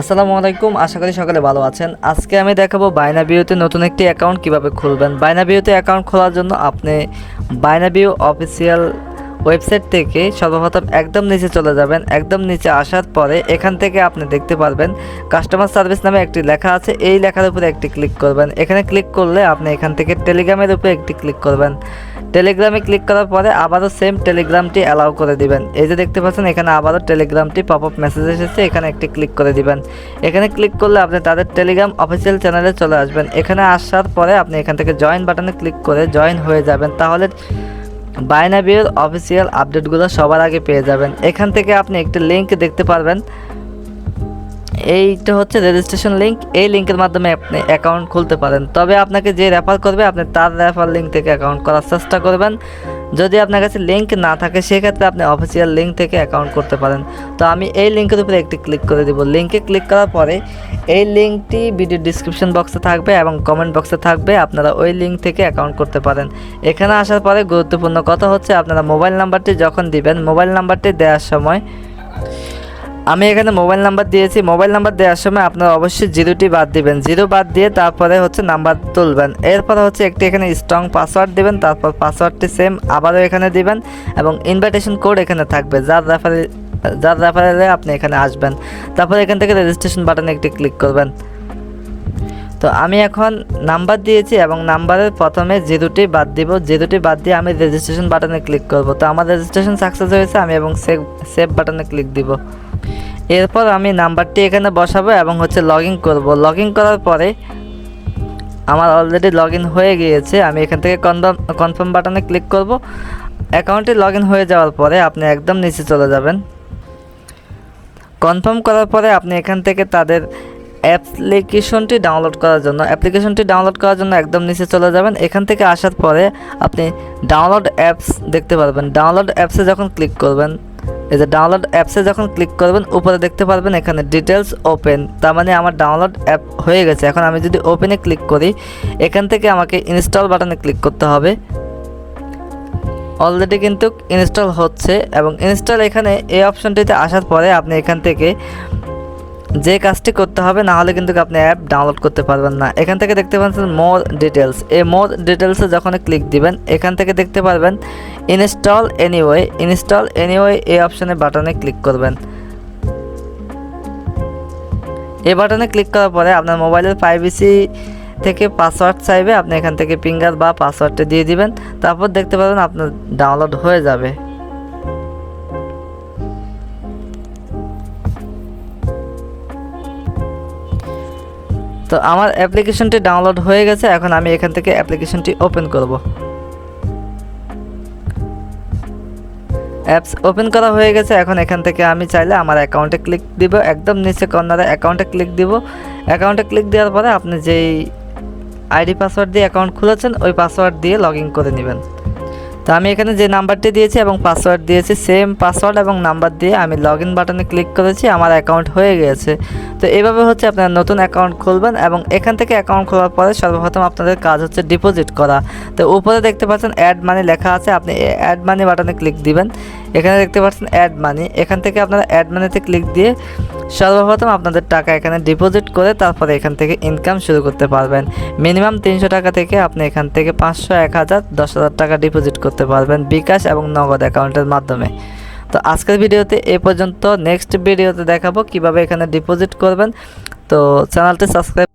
আসসালামু আলাইকুম, আশা করি সকালে ভালো আছেন। আজকে আমি দেখাবো বাইনা বিউতে নতুন একটি অ্যাকাউন্ট কীভাবে খুলবেন। বাইনা বিউতে অ্যাকাউন্ট খোলার জন্য আপনি বাইনা বিউ অফিসিয়াল ওয়েবসাইট থেকে সর্বপ্রথম একদম নিচে চলে যাবেন। একদম নিচে আসার পরে এখান থেকে আপনি দেখতে পারবেন কাস্টমার সার্ভিস নামে একটি লেখা আছে। এই লেখার উপরে একটি ক্লিক করবেন। এখানে ক্লিক করলে আপনি এখান থেকে টেলিগ্রামের উপরে একটি ক্লিক করবেন। টেলিগ্রামে ক্লিক করার পরে আবারও সেম টেলিগ্রামটি অ্যালাউ করে দিবেন। এই যে দেখতে পাচ্ছেন, এখানে আবারও টেলিগ্রামটি পপ আপ মেসেজ এসেছে। এখানে একটি ক্লিক করে দিবেন। এখানে ক্লিক করলে আপনি তাদের টেলিগ্রাম অফিসিয়াল চ্যানেলে চলে আসবেন। এখানে আসার পরে আপনি এখান থেকে জয়েন বাটনে ক্লিক করে জয়েন হয়ে যাবেন। তাহলে বাইনা বিয়ের অফিসিয়াল আপডেটগুলো সবার আগে পেয়ে যাবেন। এখান থেকে আপনি একটি লিঙ্ক দেখতে পারবেন। এইটা হচ্ছে রেজিস্ট্রেশন লিঙ্ক এই লিঙ্কের মাধ্যমে আপনি অ্যাকাউন্ট খুলতে পারেন। তবে আপনাকে যে রেফার করবে, আপনি তার রেফার লিঙ্ক থেকে অ্যাকাউন্ট করার চেষ্টা করবেন। যদি আপনার কাছে লিঙ্ক না থাকে, সেক্ষেত্রে আপনি অফিসিয়াল লিঙ্ক থেকে অ্যাকাউন্ট করতে পারেন। তো আমি এই লিঙ্কের উপরে একটি ক্লিক করে দেবো। লিঙ্কে ক্লিক করার পরে এই লিঙ্কটি ভিডিও ডিসক্রিপশন বক্সে থাকবে এবং কমেন্ট বক্সে থাকবে। আপনারা ওই লিঙ্ক থেকে অ্যাকাউন্ট করতে পারেন। এখানে আসার পরে গুরুত্বপূর্ণ কথা হচ্ছে, আপনারা মোবাইল নাম্বারটি যখন দিবেন মোবাইল নাম্বারটি দেওয়ার সময় আমি এখানে মোবাইল নাম্বার দিয়েছি। মোবাইল নাম্বার দেওয়ার সময় আপনারা অবশ্যই জিরোটি বাদ দিবেন। জিরো বাদ দিয়ে তারপরে হচ্ছে নাম্বার তুলবেন। এরপরে হচ্ছে একটি এখানে স্ট্রং পাসওয়ার্ড দিবেন, তারপর পাসওয়ার্ডটি সেম আবারও এখানে দিবেন এবং ইনভাইটেশন কোড এখানে থাকবে। যার রেফারে যার রেফারেলে আপনি এখানে আসবেন। তারপর এখান থেকে রেজিস্ট্রেশন বাটনে একটি ক্লিক করবেন। তো আমি এখন নাম্বার দিয়েছি এবং নাম্বারের প্রথমে জিরোটি বাদ দিব। জিরোটি বাদ দিয়ে আমি রেজিস্ট্রেশন বাটনে ক্লিক করব। তো আমার রেজিস্ট্রেশন সাকসেস হয়েছে, আমি এবং সেভ সেভ বাটনে ক্লিক দিব। এরপর আমি নাম্বারটি এখানে বসাবো এবং হচ্ছে লগ ইন করব। লগ ইন করার পরে আমার অলরেডি লগ ইন হয়ে গিয়েছে। আমি এখান থেকে কনফার্ম কনফার্ম বাটনে ক্লিক করব। অ্যাকাউন্টে লগ ইন হয়ে যাওয়ার পরে আপনি একদম নিচে চলে যাবেন। কনফার্ম করার পরে আপনি এখান থেকে তাদের অ্যাপ্লিকেশনটি ডাউনলোড করার জন্য, অ্যাপ্লিকেশনটি ডাউনলোড করার জন্য একদম নিচে চলে যাবেন। এখান থেকে আসার পরে আপনি ডাউনলোড অ্যাপস দেখতে পারবেন। ডাউনলোড অ্যাপসে যখন ক্লিক করবেন এই যে ডাউনলোড অ্যাপসে যখন ক্লিক করবেন, উপরে দেখতে পারবেন এখানে ডিটেলস ওপেন তার মানে আমার ডাউনলোড অ্যাপ হয়ে গেছে। এখন আমি যদি ওপেনে ক্লিক করি, এখান থেকে আমাকে ইনস্টল বাটনে ক্লিক করতে হবে। অলরেডি কিন্তু ইনস্টল হচ্ছে এবং ইনস্টল এখানে এই অপশনটিতে আসার পরে আপনি এখান থেকে যে কাজটি করতে হবে, না হলে কিন্তু আপনি অ্যাপ ডাউনলোড করতে পারবেন না। এখান থেকে দেখতে পাচ্ছেন মোর ডিটেলস এই মোর ডিটেলসে যখন ক্লিক দিবেন, এখান থেকে দেখতে পারবেন ইনস্টল এনিওয়ে ইনস্টল এনিওয়ে এই অপশনে বাটনে ক্লিক করবেন। এই বাটনে ক্লিক করার পরে আপনার মোবাইলের প্রাইভেসি থেকে পাসওয়ার্ড চাইবে, আপনি এখান থেকে ফিঙ্গার বা পাসওয়ার্ডটা দিয়ে দিবেন। তারপর দেখতে পাবেন আপনার ডাউনলোড হয়ে যাবে। তো আমার অ্যাপ্লিকেশনটি ডাউনলোড হয়ে গেছে, এখন আমি এখান থেকে অ্যাপ্লিকেশনটি ওপেন করব। অ্যাপস ওপেন করা হয়ে গেছে, এখন এখান থেকে আমি চাইলে আমার অ্যাকাউন্টে ক্লিক দিব, একদম নিচে কর্নারে অ্যাকাউন্টে ক্লিক দিব। অ্যাকাউন্টে ক্লিক দেওয়ার পরে আপনি যেই আইডি পাসওয়ার্ড দিয়ে অ্যাকাউন্ট খুলেছেন, ওই পাসওয়ার্ড দিয়ে লগ করে নেবেন। তো আমি এখানে যে নাম্বারটি দিয়েছি এবং পাসওয়ার্ড দিয়েছি সেম পাসওয়ার্ড এবং নাম্বার দিয়ে আমি লগ ইন বাটনে ক্লিক করেছি, আমার অ্যাকাউন্ট হয়ে গিয়েছে তো এভাবে হচ্ছে আপনারা নতুন অ্যাকাউন্ট খুলবেন এবং এখান থেকে অ্যাকাউন্ট খোলার পরে সর্বপ্রথম আপনাদের কাজ হচ্ছে ডিপোজিট করা। তো উপরে দেখতে পাচ্ছেন অ্যাড মানি লেখা আছে, আপনি অ্যাড মানি বাটনে ক্লিক দিবেন। এখানে দেখতে পাচ্ছেন অ্যাড মানি এখান থেকে আপনারা অ্যাড মানিতে ক্লিক দিয়ে সর্বপ্রথম আপনাদের টাকা এখানে ডিপোজিট করে তারপরে এখান থেকে ইনকাম শুরু করতে পারবেন। মিনিমাম তিনশো টাকা থেকে আপনি এখান থেকে পাঁচশো, এক হাজার, দশ হাজার টাকা ডিপোজিট করতে পারবেন বিকাশ এবং নগদ অ্যাকাউন্টের মাধ্যমে। তো আজকের ভিডিওতে এ পর্যন্ত নেক্সট ভিডিওতে দেখাবো কীভাবে এখানে ডিপোজিট করবেন। তো চ্যানেলটি সাবস্ক্রাইব